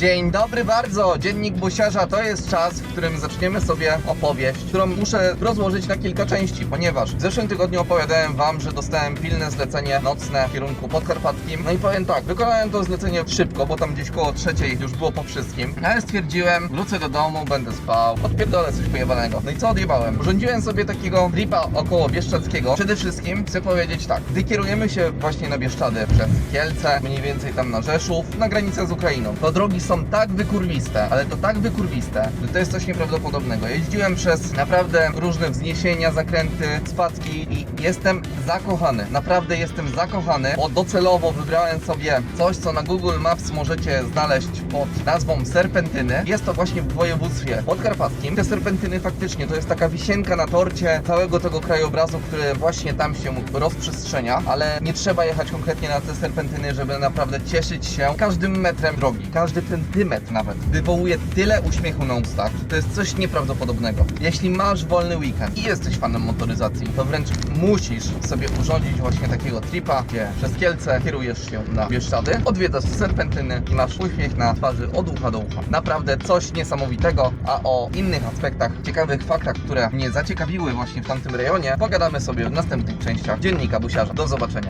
Dzień dobry bardzo! Dziennik Busiarza to jest czas, w którym zaczniemy sobie opowieść, którą muszę rozłożyć na kilka części, ponieważ w zeszłym tygodniu opowiadałem Wam, że dostałem pilne zlecenie nocne w kierunku podkarpackim. No i powiem tak, wykonałem to zlecenie szybko, bo tam gdzieś koło trzeciej już było po wszystkim. Ale stwierdziłem, wrócę do domu, będę spał, odpierdolę coś pojebanego. No i co odjebałem? Urządziłem sobie takiego tripa około Bieszczadzkiego. Przede wszystkim chcę powiedzieć tak, gdy kierujemy się właśnie na Bieszczady przez Kielce, mniej więcej tam na Rzeszów, na granicę z Ukrainą, to drogi są tak wykurwiste, ale to tak wykurwiste, że to jest coś nieprawdopodobnego. Jeździłem przez naprawdę różne wzniesienia, zakręty, spadki i jestem zakochany. Naprawdę jestem zakochany, bo docelowo wybrałem sobie coś, co na Google Maps możecie znaleźć pod nazwą serpentyny. Jest to właśnie w województwie podkarpackim. Te serpentyny faktycznie to jest taka wisienka na torcie całego tego krajobrazu, który właśnie tam się rozprzestrzenia, ale nie trzeba jechać konkretnie na te serpentyny, żeby naprawdę cieszyć się każdym metrem drogi. Każdy centymetr nawet wywołuje tyle uśmiechu na ustach, że to jest coś nieprawdopodobnego. Jeśli masz wolny weekend i jesteś fanem motoryzacji, to wręcz musisz sobie urządzić właśnie takiego tripa, gdzie przez Kielce kierujesz się na Bieszczady, odwiedzasz serpentyny i masz uśmiech na twarzy od ucha do ucha. Naprawdę coś niesamowitego, a o innych aspektach, ciekawych faktach, które mnie zaciekawiły właśnie w tamtym rejonie, pogadamy sobie w następnych częściach Dziennika Busiarza. Do zobaczenia.